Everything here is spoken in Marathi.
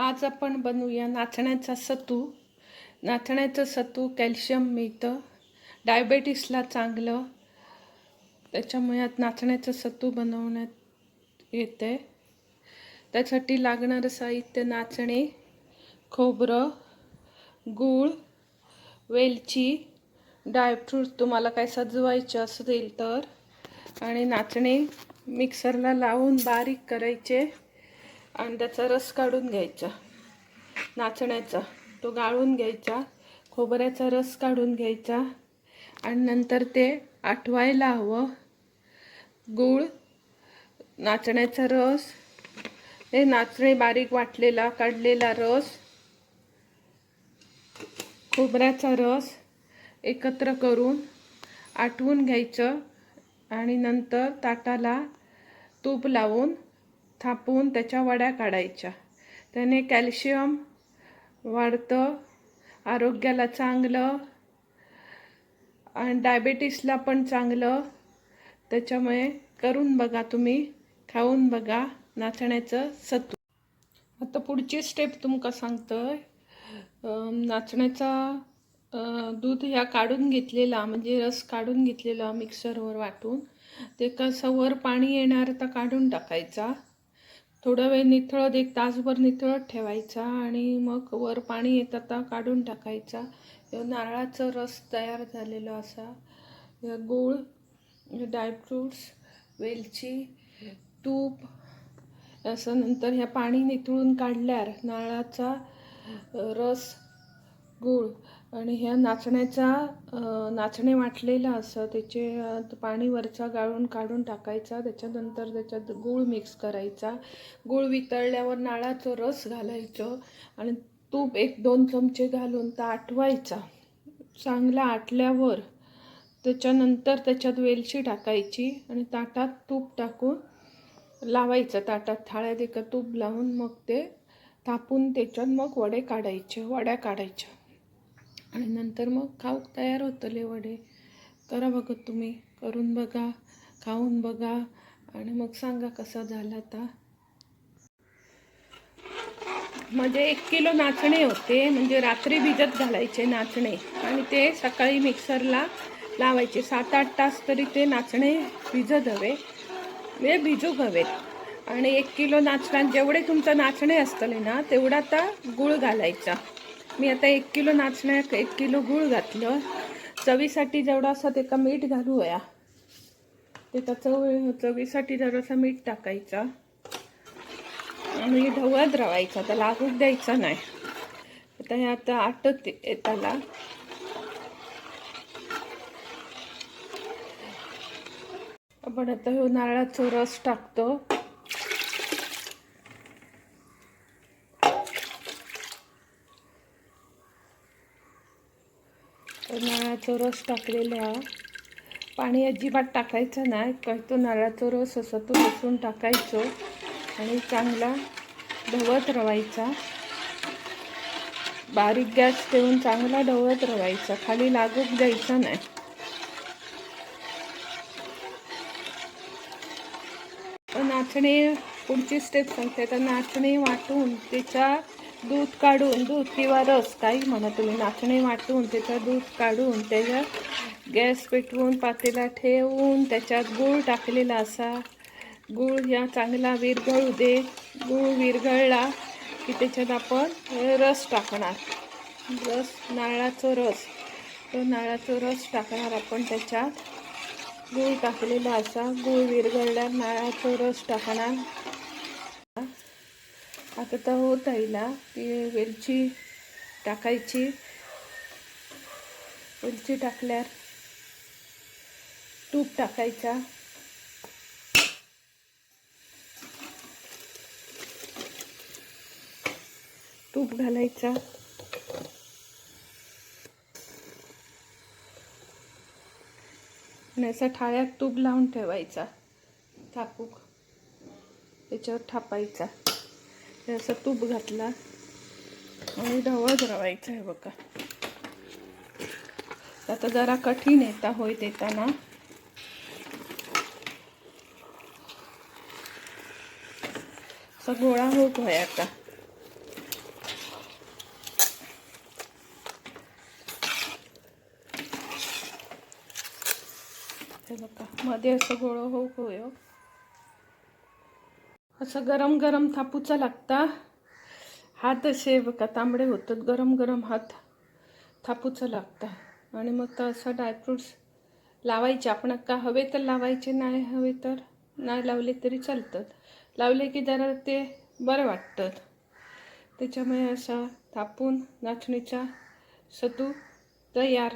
आज आपण बनवूया नाचण्याचा सत्तू नाचण्याचं सत्तू कॅल्शियम मिळतं. डायबेटीसला चांगलं. त्याच्यामुळे आज नाचण्याचं सत्तू बनवण्यात येते. त्यासाठी लागणारं साहित्य नाचणे खोबरं गूळ वेलची ड्रायफ्रूट. तुम्हाला काय सजवायचे असेल तर. आणि नाचणे मिक्सरला लावून बारीक करायचे. आणि त्याचा रस काढून घ्यायचा. नाचण्याचा. तो गाळून घ्यायचा. खोबऱ्याचा रस काढून घ्यायचा. आणि नंतर ते आठवायला हवं. गूळ नाचण्याचा रस हे नाचणे बारीक वाटलेला काढलेला रस खोबऱ्याचा रस एकत्र करून आठवून घ्यायचं. आणि नंतर ताटाला तूप लावून थापून त्याच्या वड्या काढायच्या. त्याने कॅल्शियम वाढतं आरोग्याला चांगलं आणि डायबेटीसला पण चांगलं. त्याच्यामुळे करून बघा तुम्ही खाऊन बघा नाचण्याचं सत्तू आता पुढची स्टेप तुमका सांगतं नाचण्याचा दूध ह्या काढून घेतलेला म्हणजे रस काढून घेतलेला मिक्सरवर वाटून ते कसं वर पाणी येणार तर काढून टाकायचा. थोडा वेळ निथळत एक तासभर निथळत ठेवायचा आणि मग वर पाणी येतं तर काढून टाकायचा. ह्यो नारळाचा रस तयार झालेला असा. गूळ ड्रायफ्रूट्स वेलची तूप असं नंतर ह्या पाणी निथळून काढल्यावर नारळाचा रस गूळ आणि ह्या नाचण्याचा नाचणे वाटलेलं असं त्याचे पाणी वरचा गाळून काढून टाकायचा त्याच्यानंतर त्याच्यात गूळ मिक्स करायचा. गूळ वितळल्यावर नाळाचं रस घालायचं आणि तूप एक दोन चमचे घालून तर आटवायचा. चांगला आटल्यावर त्याच्यानंतर त्याच्यात वेलची टाकायची आणि ताटात तूप टाकून लावायचं. ताटात थाळ्यात एका तूप लावून मग ते तापून त्याच्यात मग वडे काढायचे वड्या काढायच्या. आणि नंतर मग खाऊक तयार होतले वडे करा बघत तुम्ही करून बघा खाऊन बघा आणि मग सांगा कसा झाला आता म्हणजे एक किलो नाचणे होते म्हणजे रात्री भिजत घालायचे नाचणे आणि ते सकाळी मिक्सरला लावायचे. सात आठ तास तरी ते नाचणे भिजत हवे म्हणजे भिजूक हवेत आणि एक किलो नाचण्यात जेवढे तुमचं नाचणे असतले ना तेवढा आता गूळ घालायचा. मी आता एक किलो नाचण्यात एक किलो गूळ घातलं. चवीसाठी जेवढा असं ते का मीठ घालू या ते चव चवीसाठी जरासा मीठ टाकायचा. आणि ढवळत राहायचा त्याला आगूच द्यायचा नाही. आता हे आता आटत येताला आपण आता हे नारळाचा रस टाकतो. तर नारळाचा रस टाकलेला पाणी अजिबात टाकायचं नाही. काही तो नारळाचा रस असा तो लसून टाकायचो आणि चांगला ढवत रवायचा. बारीक गॅस ठेवून चांगला ढवत रवायचा. खाली लागूक द्यायचा नाही. तर नाचणे पुढची स्टेप सांगते. तर नाचणे वाटून त्याच्या दूध काढून दूध किंवा रस काही म्हणा तुम्ही नाचणी वाटून त्याचं दूध काढून त्याच्यात गॅस पेटवून पातेला ठेवून त्याच्यात गूळ टाकलेला असा. गूळ या चांगला विरघळू दे. गूळ विरघळला की त्याच्यात आपण रस टाकणार. रस नारळाचा रस. तो नारळाचा रस टाकणार आपण त्याच्यात. गूळ टाकलेला असा. गूळ विरघळल्यावर नारळाचा रस टाकणार. आता तर होत आईला ती वेलची टाकायची. वेलची टाकल्यावर तूप टाकायचा. तूप घालायचा. आणि असा थाळ्यात तूप लावून ठेवायचा. थापूक त्याच्यावर थापायचा. हे असं तूप घातला आणि ढवळ रवायचं आहे बघा. आता जरा कठीण येता होय देताना. गोळा होत होय आता. हे बघा मध्ये असं गोळा होऊ होय हो. असं गरम गरम थापूचा लागता. हात असे बघा तांबडे होतात. गरम गरम हात थापूचा लागता. आणि मग तर असं ड्रायफ्रूट्स लावायचे. आपण का हवे तर लावायचे नाही हवे तर नाही लावले तरी चालतात. लावले की जरा ते बरं वाटतं. त्याच्यामुळे असा थापून नाचणीचा सतू तयार